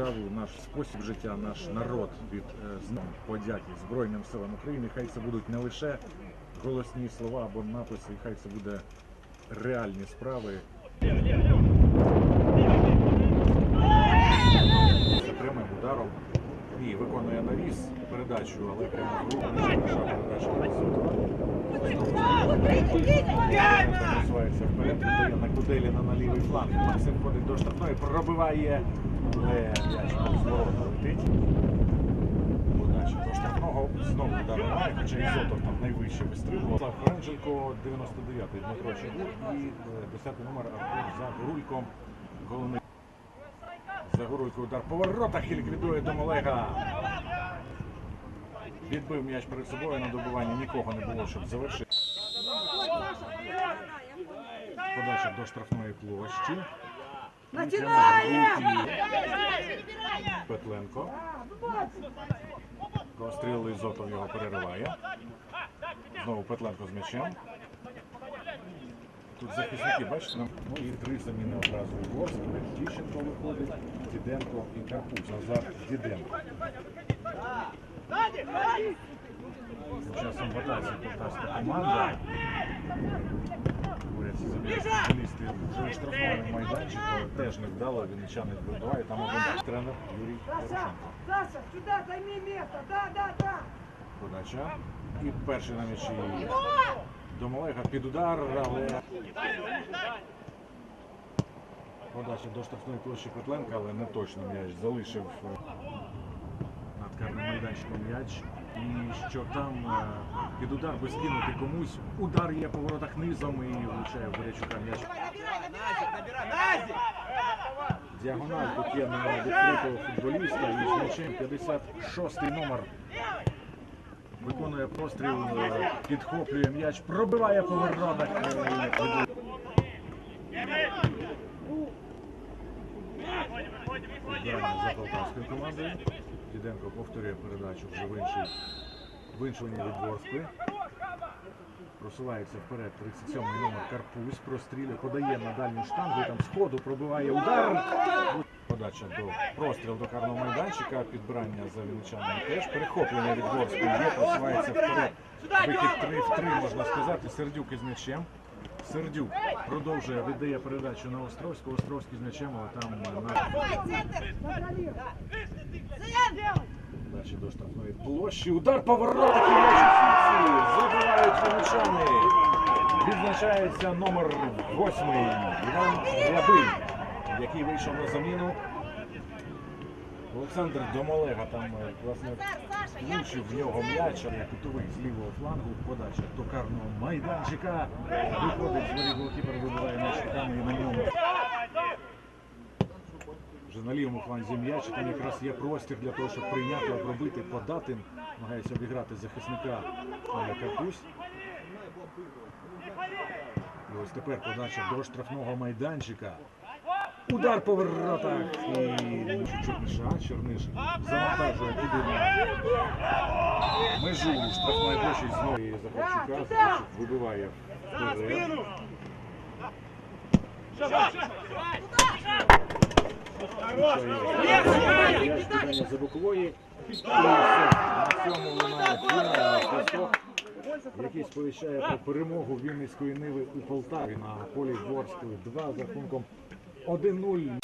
наш спосіб життя, наш народ від знову подяки Збройним силам України. Хай це будуть не лише голосні слова або написи, хай це буде реальні справи. Це прямим ударом і виконує навіс передачу, але прямо просувається вперед, віддає на Куделіна на лівий фланг. Максим ходить до штрафної, пробиває, але м'яч з ворота летить. Подача до штрафного, знову удар немає, хоча Ізотов там найвище вистрілював. Франченко, 99-й Дмитро Чигур і е, 10-й номер Артур Загорульком. Головний Загоруйко удар по воротах і ліквідує Домолега. Відбив м'яч перед собою на добиванні нікого не було, щоб завершити. Подача до штрафної площі. Петленко. Простріл Ізотов його перериває. Знову Петленко з м'ячем. Тут захисники, бачите, ну і три заміни одразу Ворск. Тіщенко виходить, Діденко і Карпуш. Назад Діденко. Часом в атаці полтавська команда. Ці заміни футболісти вже у штрафному майданчику теж не вдало, вінничани вибиває. Там один тренер Юрій Порошенко. Саша, сюда займи место! Да, да, да! Подача. І перший на м'ячі Домолега під удар, але подача до штрафної площі Петленка, але не точно м'яч залишив карним м'яч. І що там е, під удар би скинути комусь. Удар є по воротах низом і влучає в Горячука м'яч. Діагональ тут є на відкритого футболіста і з м'ячем 56 номер виконує постріл, е, підхоплює м'яч, пробиває по воротах. за полтавською командою. Діденко повторює передачу вже в іншій в іншому від Ворскли. Просувається вперед 37 номер Карпусь, прострілює, подає на дальню штангу, там сходу пробиває удар. Подача до простріл до карного майданчика, підбирання за вінничанами теж. Перехоплення від Ворскли є, просувається вперед. Вихід 3 в 3, можна сказати. Сердюк із м'ячем. Сердюк продовжує, віддає передачу на Островського. Островський з м'ячем, але там е, на Дачі до штрафної площі. Удар по воротах і м'яч у сітці. Забивають вінничани. Відзначається номер восьмий Іван Рябий, який вийшов на заміну. Олександр Домолега там власне влучив в нього м'яч, але кутовий з лівого флангу. Подача до карного майданчика. Виходить з воріт голкіпер, вибиває м'яч і на ньому. Вже на лівому фланзі м'яч, там якраз є простір для того, щоб прийняти, обробити, подати. Намагається обіграти захисника Карпусь. І ось тепер подача до штрафного майданчика. Удар по воротах. І Черниша, Черниш завантажує туди на межу штрафної площі знову Захарчука. Вибиває вперед. За бокової. І все. На цьому лунає сповіщає про перемогу Вінницької Ниви у Полтаві на полі Ворскли. Два з рахунком 1-0.